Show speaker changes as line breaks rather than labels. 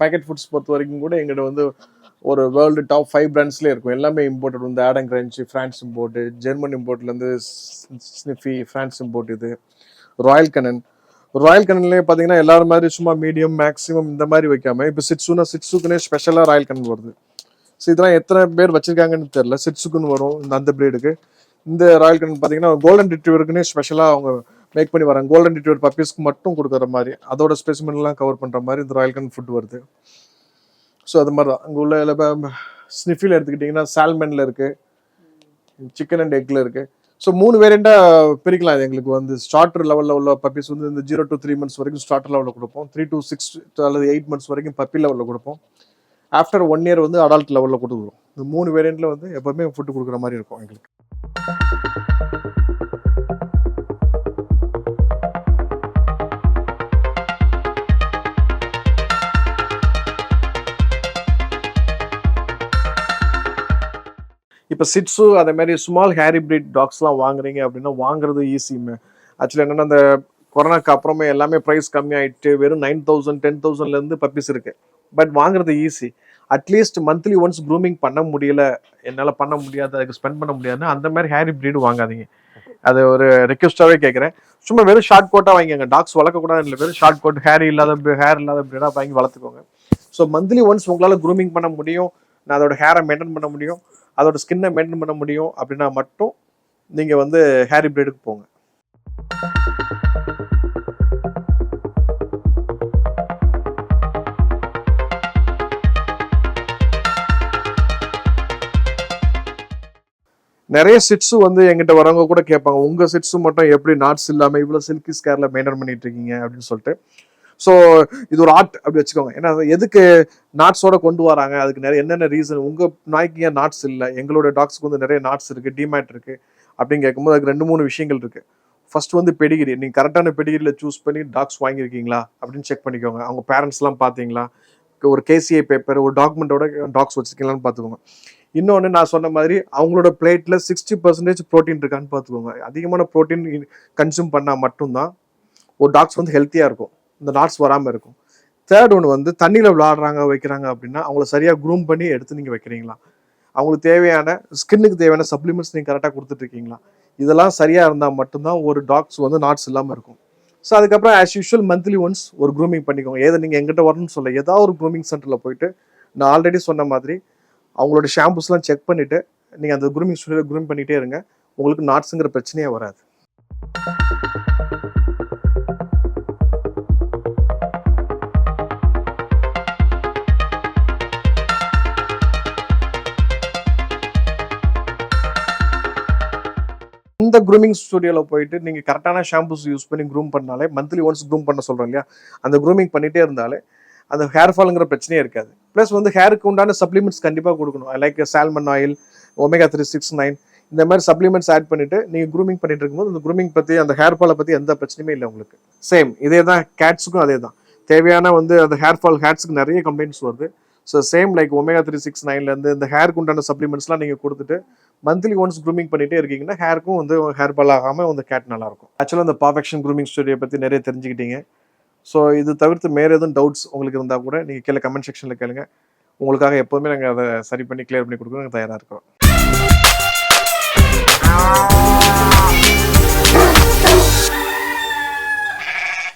Packet foods பொறுத்த வரைக்கும் கூட எங்கிட்ட வந்து ஒரு வேர்ல்டு டாப் ஃபைவ் பிராண்ட்ஸ்லேயே இருக்கும். எல்லாமே இம்போர்ட்டட் வந்து ஆடம் கிரன்ச் ஃப்ரான்ஸ் இம்போர்ட்டு ஜெர்மன் இம்போர்ட்லேருந்து ஸ்னிஃபி ஃப்ரான்ஸ் இம்போர்ட் இது ராயல் கனன் ராயல் கனன்லேயே பார்த்தீங்கன்னா எல்லாரும் மாதிரி சும்மா மீடியம் மேக்ஸிமம் இந்த மாதிரி வைக்காம இப்போ சிட்ஸுனா சிட்ஸுக்குனே ஸ்பெஷலாக ராயல் கனன் வருது. ஸோ இதெல்லாம் எத்தனை பேர் வச்சிருக்காங்கன்னு தெரில சிட்ஸுக்குன்னு வரும் இந்த அந்த பிரீடுக்கு இந்த ராயல் கனன் பார்த்தீங்கன்னா கோல்டன் ரிட்ரீவருக்குன்னே ஸ்பெஷலாக அவங்க மேக் பண்ணி வராங்க. கோல்டன் ரிட்ரீவர் பப்பீஸ்க்கு மட்டும் கொடுக்குற மாதிரி. அதோட ஸ்பெசிமென்லாம் கவர் பண்ணுற மாதிரி இந்த ராயல் கன் ஃபுட் வருது. ஸோ அது மாதிரி தான் அங்கே உள்ள ஸ்னிஃபில் எடுத்துக்கிட்டிங்கன்னா சால்மனில் இருக்குது சிக்கன் அண்ட் எக்கில் இருக்குது ஸோ மூணு வேரியண்ட்டாக பிரிக்கலாம் இது எங்களுக்கு வந்து. ஸ்டார்டர் லெவலில் உள்ள பப்பீஸ் வந்து இந்த ஜீரோ டு த்ரீ மந்த்ஸ் வரைக்கும் ஸ்டார்டர் லெவலில் கொடுப்போம். த்ரீ டு சிக்ஸ் அல்லது எயிட் மந்த்ஸ் வரைக்கும் பப்பி லெவலில் கொடுப்போம். ஆஃப்டர் ஒன் இயர் வந்து அடால்ட் லெவலில் கொடுக்குறோம் இந்த மூணு வேரியண்ட்டில் வந்து எப்போவுமே ஃபுட்டு கொடுக்குற மாதிரி இருக்கும் எங்களுக்கு. இப்போ சிட்ஸு அதே மாதிரி ஸ்மால் ஹேரி பிரீட் டாக்ஸ்லாம் வாங்குறீங்க அப்படின்னா வாங்குறது ஈஸிமே ஆக்சுவலி என்னென்னா அந்த கொரோனாக்கு அப்புறமே எல்லாமே ப்ரைஸ் கம்மியாயிட்டு வெறும் நைன் தௌசண்ட் டென் தௌசண்ட்லேருந்து பப்பீஸ் இருக்கு. பட் வாங்குறது easy at least monthly once grooming பண்ண முடியல என்னால் பண்ண முடியாது அதுக்கு ஸ்பெண்ட் பண்ண முடியாதுன்னா அந்த மாதிரி ஹேரி ப்ரீடு வாங்காதீங்க. அது ஒரு ரெக்வஸ்டாகவே கேட்குறேன் சும்மா வெறும் ஷார்ட் கோட்டாக வாங்கிக்கோங்க. டாக்ஸ் வளர்க்கக்கூடாது இல்லை வெறும் ஷார்ட் கோட் ஹேர் இல்லாத ஹேர் இல்லாத பிரீடாக வாங்கி வளர்த்துக்கோங்க. ஸோ மந்த்லி ஒன்ஸ் உங்களால் க்ரூமிங் பண்ண முடியும் நான் அதோட ஹேரை மெயின்டைன் பண்ண முடியும். அதோட ஸ்கின்னை மெயின்டைன் பண்ண முடியும். அப்படின்னா மட்டும் நீங்கள் வந்து ஹேரி பிரேடுக்கு போங்க. நிறைய சிட்ஸு வந்து எங்கிட்ட வரவங்க கூட கேட்பாங்க உங்கள் சிட்ஸு மட்டும் எப்படி நாட்ஸ் இல்லாமல் இவ்வளோ சில்கி ஸ்கேர்ல மெயின்டைன் பண்ணிட்டு இருக்கீங்க? அப்படின்னு சொல்லிட்டு. ஸோ இது ஒரு ஆர்ட் அப்படி வச்சுக்கோங்க. ஏன்னா எதுக்கு நாட்ஸோட கொண்டு வராங்க? அதுக்கு நிறைய என்னென்ன ரீசன் உங்கள் நாய்க்கு ஏன் நாட்ஸ் இல்லை? எங்களோட டாக்ஸ்க்கு வந்து நிறைய நாட்ஸ் இருக்குது டிமேட் இருக்குது அப்படின்னு கேட்கும்போது அதுக்கு ரெண்டு மூணு விஷயங்கள் இருக்குது ஃபர்ஸ்ட் வந்து பெடிகிரி நீங்கள் கரெக்டான பெடிகிரியில் சூஸ் பண்ணி டாக்ஸ் வாங்கியிருக்கீங்களா? அப்படின்னு செக் பண்ணிக்கோங்க. அவங்க பேரண்ட்ஸ்லாம் பார்த்தீங்களா? ஒரு கேசிஐ பேப்பர் ஒரு டாக்குமெண்ட்டோட டாக்ஸ் வச்சுருக்கீங்களான்னு பார்த்துக்கோங்க. இன்னொன்று நான் சொன்ன மாதிரி அவங்களோட பிளேட்டில் சிக்ஸ்டி பர்சன்டேஜ் ப்ரோட்டீன் இருக்கான்னு பார்த்துக்கோங்க. அதிகமான ப்ரோட்டீன் கன்சியூம் பண்ணால் மட்டும்தான் ஒரு டாக்ஸ் வந்து ஹெல்த்தியாக இருக்கும். இந்த நாட்ஸ் வராமல் இருக்கும். தேர்ட் ஒன்று வந்து தண்ணியில் விளாடுறாங்க வைக்கிறாங்க அப்படின்னா அவங்கள சரியாக க்ரூம் பண்ணி எடுத்து நீங்கள் வைக்கிறீங்களா? அவங்களுக்கு தேவையான ஸ்கின்னுக்கு தேவையான சப்ளிமெண்ட்ஸ் நீங்கள் கரெக்டாக கொடுத்துட்ருக்கீங்களா இதெல்லாம் சரியாக இருந்தால் மட்டும்தான் ஒரு டாக்ஸ் வந்து நாட்ஸ் இல்லாமல் இருக்கும். ஸோ அதுக்கப்புறம் ஆஸ் யூஷுவல் மந்த்லி ஒன்ஸ் ஒரு க்ரூமிங் பண்ணிக்கோங்க. ஏதை நீங்கள் எங்கிட்ட வரணும்னு சொல்ல ஏதாவது ஒரு க்ரூமிங் சென்டரில் போயிட்டு நான் ஆல்ரெடி சொன்ன மாதிரி அவங்களோட ஷாம்புஸ்லாம் செக் பண்ணிவிட்டு நீங்கள் அந்த க்ரூமிங் ஸ்டுடியோவில் க்ரூம் பண்ணிகிட்டே இருங்க. உங்களுக்கு நாட்ஸுங்கிற பிரச்சனையே வராது. இந்த க்ரூமிங் ஸ்டுடியோவில் போயிட்டு நீங்கள் கரெக்டான ஷாம்பூஸ் யூஸ் பண்ணி க்ரூம் பண்ணாலே மந்த்லி ஒன்ஸ் க்ரூம் பண்ண சொல்கிறோம் இல்லையா? அந்த க்ரூமிங் பண்ணிகிட்டே இருந்தாலே அந்த ஹேர் ஃபாலுங்கிற பிரச்சனையே இருக்காது. ப்ளஸ் வந்து ஹேருக்கு உண்டான சப்ளிமெண்ட்ஸ் கண்டிப்பாக கொடுக்கணும். Like salmon oil omega three six nine இந்த மாதிரி சப்ளிமெண்ட்ஸ் ஆட் பண்ணிட்டு நீங்கள் க்ரூமிங் பண்ணிட்டு இருக்கும்போது அந்த க்ரூமிங் பற்றி அந்த ஹேர் ஃபாலை பற்றி எந்த பிரச்சனையுமே இல்லை உங்களுக்கு. சேம் இதே தான் கேட்ஸுக்கும் அதே தான் தேவையான வந்து அந்த ஹேர் ஃபால் ஹேட்ஸுக்கு நிறைய கம்ப்ளைண்ட்ஸ் வருது. So same like omega three six நைன்லேருந்து இந்த ஹேருக்கு உண்டான சப்ளிமெண்ட்ஸ்லாம் நீங்கள் கொடுத்துட்டு மந்த்லி ஒன்ஸ் க்ரூமிங் பண்ணிகிட்டே இருக்கீங்கன்னா ஹேருக்கும் வந்து ஹேர் பால் ஆகாமல் வந்து கேட் நல்லாயிருக்கும் ஆக்சுவலாக இந்த பர்ஃபெக்ஷன் க்ரூமிங் ஸ்டுடியோ பற்றி நிறைய தெரிஞ்சுக்கிட்டீங்க. ஸோ இது தவிர்த்து மேலே எதுவும் டவுட்ஸ் உங்களுக்கு இருந்தால் கூட நீங்கள் கீழே கமெண்ட் செக்ஷனில் கேளுங்க. உங்களுக்காக எப்போதுமே நாங்கள் அதை சரி பண்ணி கிளியர் பண்ணி கொடுக்க நாங்கள் தயாராக இருக்கிறோம்.